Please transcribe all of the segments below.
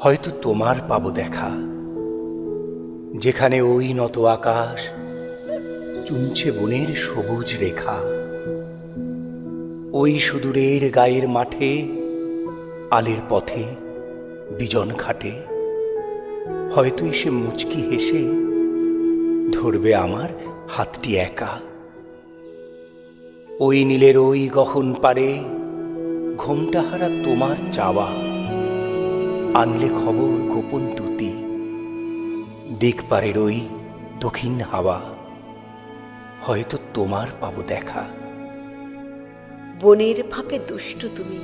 হয়তো তোমার পাবো দেখা। যেখানে ওই নত আকাশ, চুমছে বনের সবুজ রেখা। ওই সুদূরের গায়ের মাঠে, আলের পথে, বিজন খাটে হয়তো এসে মুচকি হেসে ধরবে আমার হাতটি একা। ওই নীলের ওই গহন পারে ঘোমটা হারা তোমার চাওয়া। আনলে খবর গোপন তুতি দিক পারের ওই দক্ষিণ হাওয়া। হয়তো তোমার পাবো দেখা। বনের ফাঁকে দুষ্ট তুমি।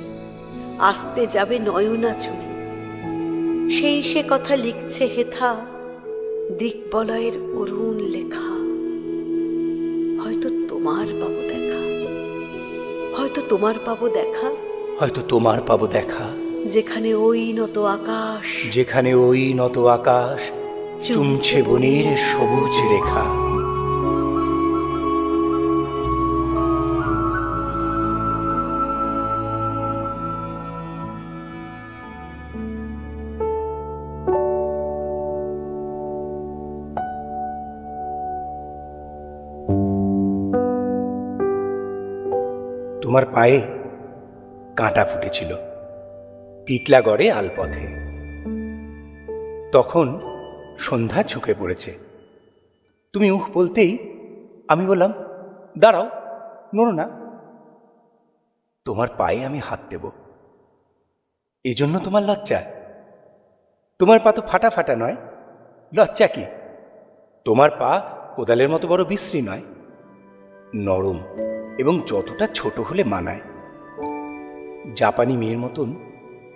আসতে যাবে নয়না চুমি। সেই সে কথা লিখছে হেথা। দিকবলয়ের অরুণ লেখা। হয়তো তোমার পাবো দেখা। হয়তো তোমার পাবো দেখা। হয়তো তোমার পাবো দেখা। যেখানে ওই নত আকাশ। যেখানে ওই নত আকাশ চুমছে বনের সবুজ রেখা। তোমার পায়ে কাঁটা ফুটেছিল। টিটলাগড়ে আলপথে। তখন সন্ধ্যা ঝুঁকে পড়েছে। তুমি উহ বলতেই আমি বললাম, দাঁড়াও, নড়ো না। তোমার পায়ে আমি হাত দেব। এজন্য তোমার লজ্জা। তোমার পা তো ফাটা ফাটা নয়। লজ্জা কি? তোমার পা কোদালের মতো বড় বিশ্রী নয়। নরম এবং যতটা ছোট হলে মানায়। জাপানি মেয়ের মতন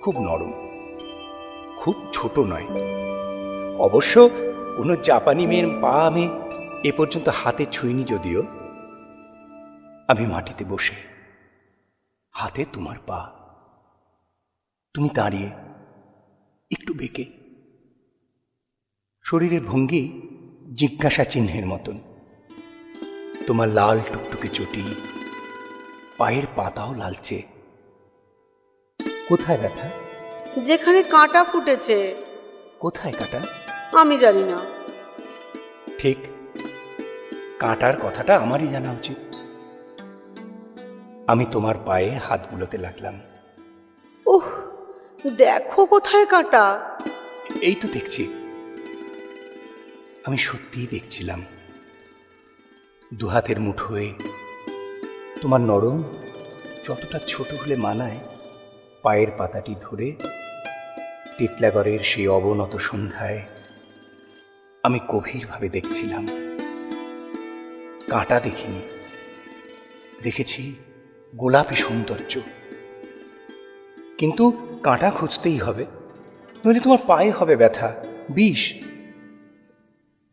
খুব নরম। খুব ছোট নয়। অবশ্য কোনো জাপানি মেয়ের পা আমি এ পর্যন্ত হাতে ছুঁইনি যদিও। আমি মাটিতে বসে, হাতে তোমার পা। তুমি দাঁড়িয়ে, একটু বেঁকে। শরীরের ভঙ্গি জিজ্ঞাসা চিহ্নের মতন। তোমার লাল টুকটুকে চটি, পায়ের পাতাও লালচে। কোথায় ব্যথা? যেখানে কাঁটা ফুটেছে। কোথায় কাটা? আমি জানি না। ঠিক। কাঁটার কথাটা আমারই জানা উচিত। আমি তোমার পায়ে হাত বুলোতে লাগলাম। উহ দেখো কোথায় কাঁটা। এই তো দেখছি। আমি সত্যিই দেখছিলাম। দুহাতের মুঠোয় তোমার নরম যতটা ছোট হলে মানায় পায়ের পাতাটি ধরে টিটলাগড়ের সেই অবনত সন্ধ্যায় আমি গভীরভাবে দেখছিলাম। কাঁটা দেখিনি। দেখেছি গোলাপি সৌন্দর্য। কিন্তু কাঁটা খুঁজতেই হবে, নইলে তোমার পায়ে হবে ব্যথা, বিষ।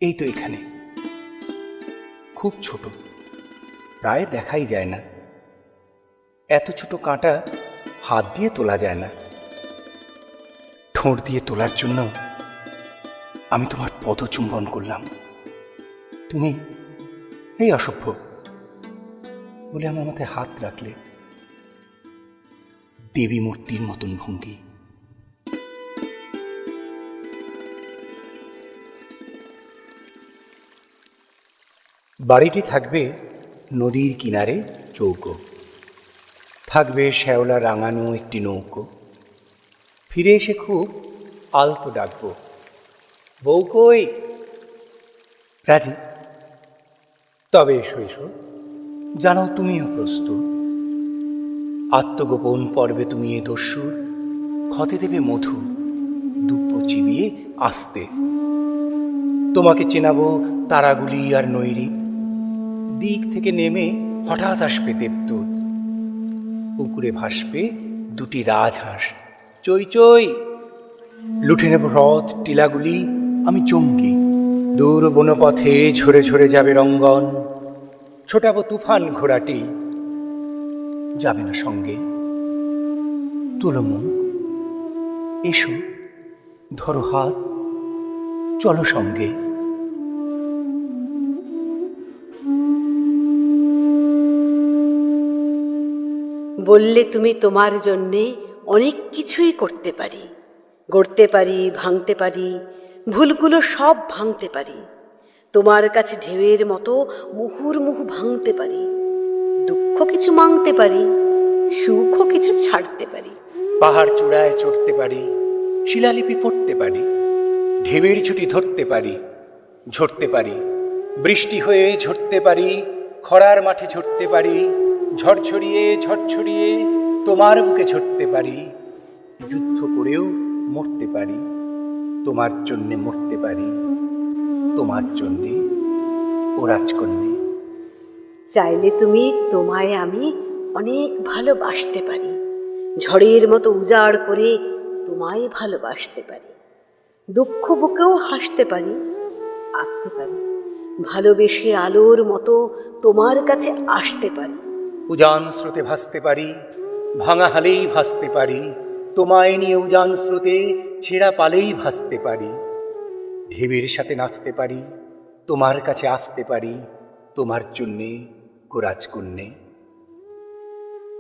এই তো এখানে। খুব ছোট, প্রায় দেখাই যায় না। এত ছোট কাঁটা হাত দিয়ে তোলা যায় না। ঠোঁট দিয়ে তোলার জন্য আমি তোমার পদচুম্বন করলাম। তুমি এই অসভ্য বলে আমার মাথায় হাত রাখলে। দেবী মূর্তির মতন ভঙ্গি। বাড়িটি থাকবে নদীর কিনারে চৌকো। থাকবে শ্যাওলা রাঙানো একটি নৌকো। ফিরে এসে খুব আলতো ডাকবো, বউ কই? রাজি। তবে এসো এসো। জানাও তুমিও প্রস্তুত। আত্মগোপন পর্বে তুমি এ দস্যুর। ক্ষতে দেবে মধু দুপ্প চিবিয়ে আসতে। তোমাকে চেনাবো তারাগুলি আর নৈরি। দিক থেকে নেমে হঠাৎ আসবে দেবদূত। পুকুরে ভাসবে দুটি রাজহাঁস। চই চই। লুঠে নেব হ্রদ, টিলাগুলি, আমি চমকি দূর বনপথে ঝরে ঝরে যাবে রঙ্গন। ছোটাবো তুফান ঘোড়াটি। যাবে না সঙ্গে। তুলো এসো, ধরো হাত। চলো সঙ্গে। বললে তুমি তোমার জন্যে অনেক কিছুই করতে পারি। গড়তে পারি, ভাঙতে পারি, ভুলগুলো সব ভাঙতে পারি। তোমার কাছে ঢেউয়ের মতো মুহুর্মুহু ভাঙতে পারি। দুঃখ কিছু মাংতে পারি, সুখও কিছু ছাড়তে পারি। পাহাড় চূড়ায় চড়তে পারি, শিলালিপি পড়তে পারি ঢেবের ছুটি ধরতে পারি, ঝরতে পারি, বৃষ্টি হয়ে ঝরতে পারি, খরার মাঠে ঝরতে পারি ঝরঝরিয়ে ঝরঝরিয়ে তোমার বুকে ঝরতে পারি। যুদ্ধ করেও মরতে পারি। তোমার জন্যে মরতে পারি। তোমার জন্যে ও রাজকন্যে। চাইলে তুমি তোমায় আমি অনেক ভালোবাসতে পারি। ঝড়ের মতো উজাড় করে তোমায় ভালোবাসতে পারি। দুঃখ বুকেও হাসতে পারি আসতে পারি। ভালোবেসে আলোর মতো তোমার কাছে আসতে পারি। উজান স্রোতে ভাসতে পারি ভাঙা হালেই ভাসতে পারি তোমায় নিয়ে উজান স্রোতে ছেঁড়া পালেই ভাসতে পারি। ঢেবের সাথে নাচতে পারি তোমার কাছে আসতে পারি তোমার জন্যে কোরাজকন্যে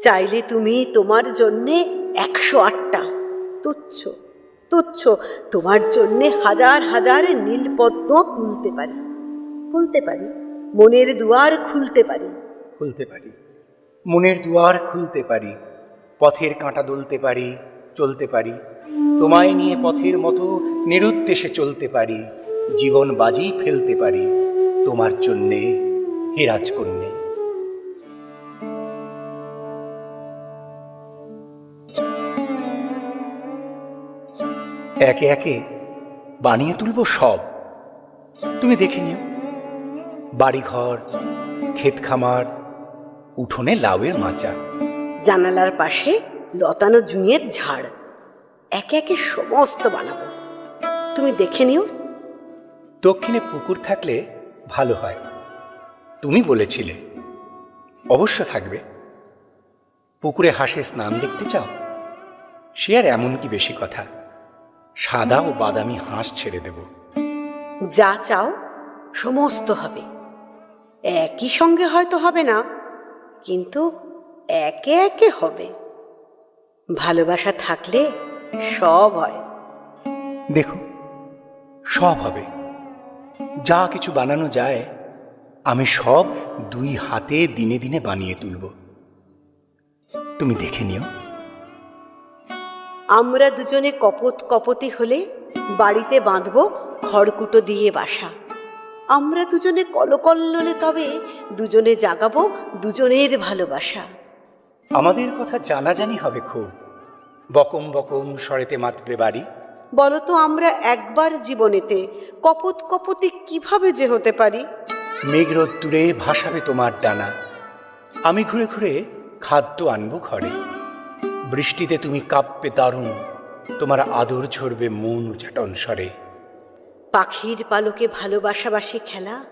চাইলে তুমি তোমার জন্যে একশো আটটা। তুচ্ছ তুচ্ছ তোমার জন্যে হাজার হাজার নীলপদ্ম তুলতে পারি। খুলতে পারি মনের দুয়ার খুলতে পারি। খুলতে পারি। মনের দুয়ার খুলতে পারি, পথের কাঁটা দলতে পারি, চলতে পারি। তোমায় নিয়ে পথের মতো নিরুদ্দেশে চলতে পারি, জীবন বাজি ফেলতে পারি, তোমার জন্যে হে রাজকন্যে। একে একে বানিয়ে তুলব সব। তুমি দেখে নিও। বাড়িঘর ক্ষেত খামার উঠোনে লাউয়ের মাচা। জানালার পাশে লতানো জুঁয়ের ঝাড়। একে একে সমস্ত বানাবো। তুমি দেখে নিও। দক্ষিণে পুকুর থাকলে ভালো হয়। তুমি বলেছিলে অবশ্য থাকবে। পুকুরে হাসে স্নান দেখতে চাও? সে আর এমন কি বেশি কথা? সাদা ও বাদামি হাঁস ছেড়ে দেব। যা চাও সমস্ত হবে। একই সঙ্গে হয়তো হবে না। কিন্তু একে একে হবে। ভালোবাসা থাকলে সব হয়। দেখো সব হবে। যা কিছু বানানো যায় আমি সব দুই হাতে দিনে দিনে বানিয়ে তুলব। তুমি দেখে নিও। আমরা দুজনে কপত কপতি হলে বাড়িতে বাঁধবো খড়কুটো দিয়ে বাসা। আমরা দুজনে কলকল্লোলে তবে দুজনে জাগাবো দুজনের ভালোবাসা। আমাদের কথা জানাজানি হবে খুব। বকম বকম সরেতে মাতবে বাড়ি। বলতো আমরা একবার জীবনেতে কপত কপতি কীভাবে যে হতে পারি? মেঘরোদ্দুরে ভাসাবে তোমার ডানা। আমি ঘুরে ঘুরে খাদ্য আনব ঘরে। বৃষ্টিতে তুমি কাঁপবে দারুণ। তোমার আদর ঝরবে মন উচাটন স্বরে। পাখির পালকে ভালোবাসাবাসি খেলা?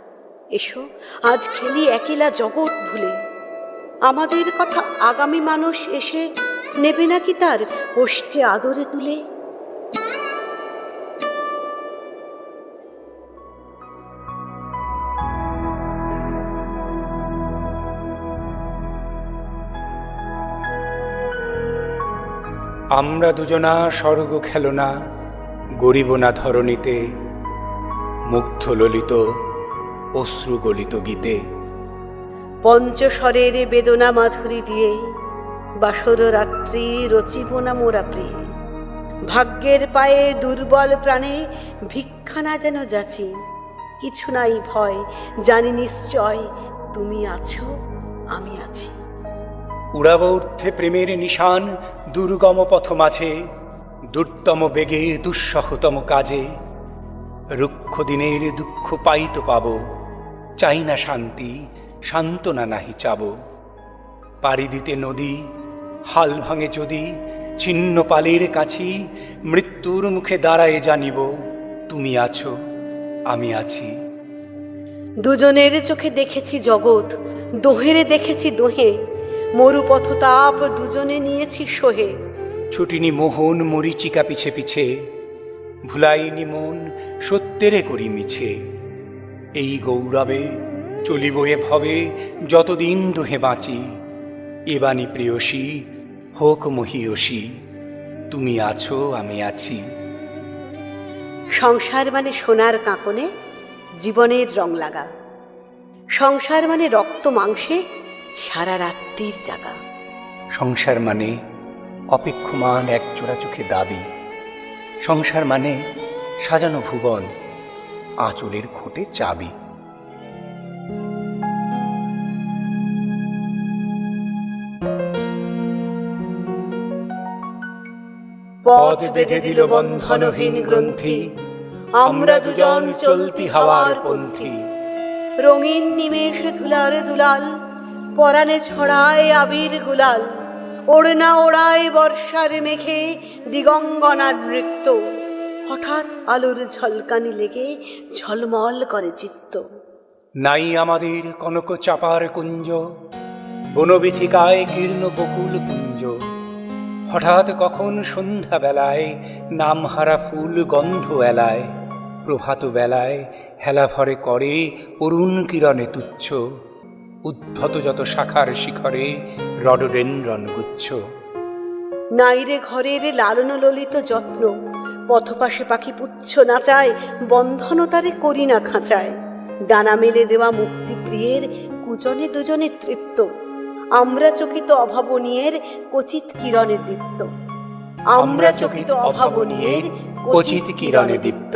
এসো, আজ খেলি একেলা জগৎ ভুলে। আমাদের কথা আগামী মানুষ এসে নেবে নাকি তার ওষ্ঠে আদরে তুলে? আমরা দুজনা স্বর্গ খেলনা, গরিব না ধরণীতে। মুগ্ধ ললিত অশ্রু গলিত গীতে। পঞ্চস্বরের বেদনা মাধুরী দিয়ে বাসর রাত্রি রচিব না মোরা প্রিয়ে। ভাগ্যের পায়ে দুর্বল প্রাণে ভিক্ষা না যেন যাচি। কিছু নাই ভয় জানি নিশ্চয় তুমি আছো আমি আছি। উড়াব ঊর্ধ্বে প্রেমের নিশান দুর্গম পথ মাঝে দুর্তম বেগে দুঃসহতম কাজে। রুক্ষ দিনের দুঃখ পাইতো পাব চাই না শান্তি সান্ত্বনা নাহি চাব। পাড়ি দিতে নদী হাল ভাঙে যদি ছিন্ন পালের কাছি মৃত্যুর মুখে দাঁড়ায় জানিব তুমি আছো আমি আছি। দুজনের চোখে দেখেছি জগৎ দোহেরে দেখেছি দোহে মরুপথ তাপ দুজনে নিয়েছি সোহে। ছুটিনি মোহন মরিচিকা পিছে পিছে ভুলাইনি মন সত্যেরে করি মিছে। এই গৌরবে চলিব এ ভবে যতদিন দোহে বাঁচি। এবানি প্রিয়সী হোক মহিয়সী তুমি আছো আমি আছি। সংসার মানে সোনার কাঁকনে জীবনের রং লাগা। সংসার মানে রক্ত মাংসে সারা রাত্রির জাগা। সংসার মানে অপেক্ষমান এক চোরা চোখে দাবি। সংসার মানে সাজানো ভুবন আঁচলের খোটে চাবি। পথ বেঁধে দিল বন্ধনহীন গ্রন্থি, আমরা দুজন চলতি হাওয়ার পন্থী। রঙিন নিমেষে ধুলার দুলাল পরাণে ছড়ায় আবির গুলাল। ওড়না ওড়ায় বর্ষার মেঘে দিগঙ্গনার নৃত্য হঠাৎ আলোর ঝলকানি লেগে ঝলমল করে চিত্ত। নাই আমাদের কনক চাপার কুঞ্জ, বনবিথিকায় কীর্ণ বকুল পুঞ্জ। হঠাৎ কখন সন্ধ্যা বেলায় নামহারা ফুল গন্ধ এলায় প্রভাত বেলায় হেলা ভরে করে অরুণ কিরণে তুচ্ছ। উদ্ধত যত শাখার শিখরে রডোডেনরন গুচ্ছ। নাইরে ঘরের লালন ললিত যত্ন, পথপাশে পাখি পুচ্ছ নাচায় বন্ধনতারে করি না খাঁচায়। ডানা মেলে দেওয়া মুক্তি প্রিয়ের কুজনে দুজনে তৃপ্ত, আমরা চকিত অভাবনীয়ের কচিত কিরণে দীপ্ত। আমরা চকিত অভাবনীয়ের কচিত কিরণে দীপ্ত।